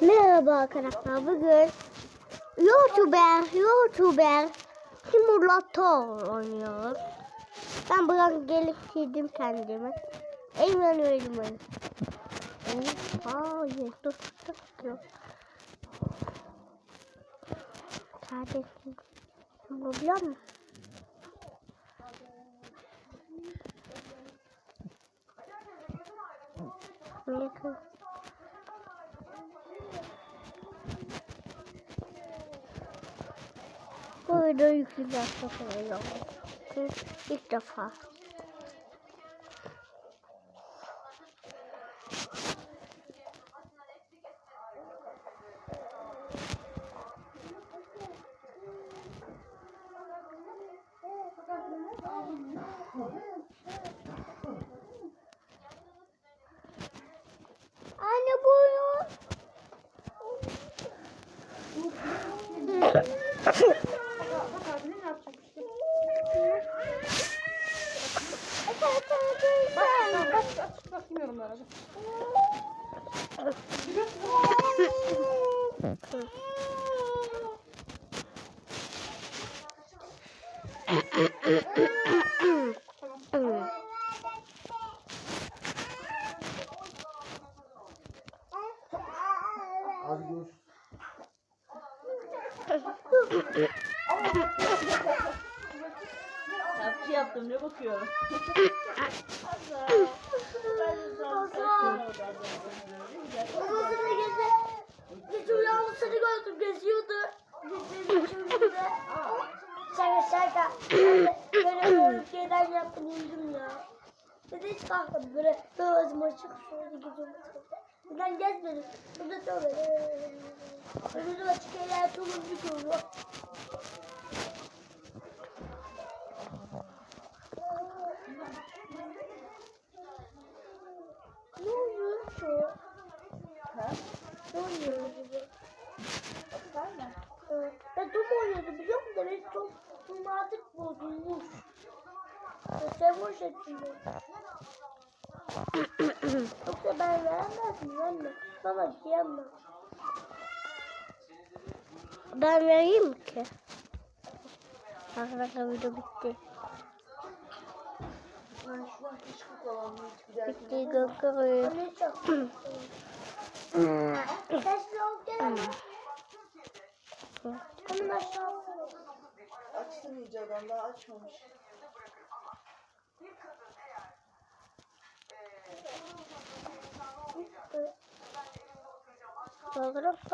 Merhaba arkadaşlar. Bugün YouTuber, YouTuber simülatör oynuyoruz. Ben biraz geliştirdim kendimi. Eymen ben. Hayır, dur, dur, dur. Kardeşim, bunu biliyor musun? Yakın. Videoyu yükleyeceğiz sonra İlk defa. Anne buyur. Bakayım yorumlara. Hadi görüşürüz. Yapçı yaptım ne bakıyorum. Babasını gece, gece uyanmasını gördüm, geziyordu. Şaka şaka. Böyle böyle şeyler yaptım, uyudum ya. Bir de hiç kalkmadım, böyle gözüm açık, şöyle geziyorum. Buradan gezmedim. Burada da böyle. Önümde açık şeyler turuncu görüyor. Ne oluyor şu? Ne oluyor gibi? Evet. Ben top oynuyordu biliyor musun? Benim top top artık bozulmuş. Ya Sen boş et şimdi. Yoksa ben veremezdim anne. Bana diyemem. Ben vereyim ki. Arkadaşlar video bitti. Ben kalanını hiç bir Bitti aşağı. Açsın iyice adam daha açmamış. Fotoğraf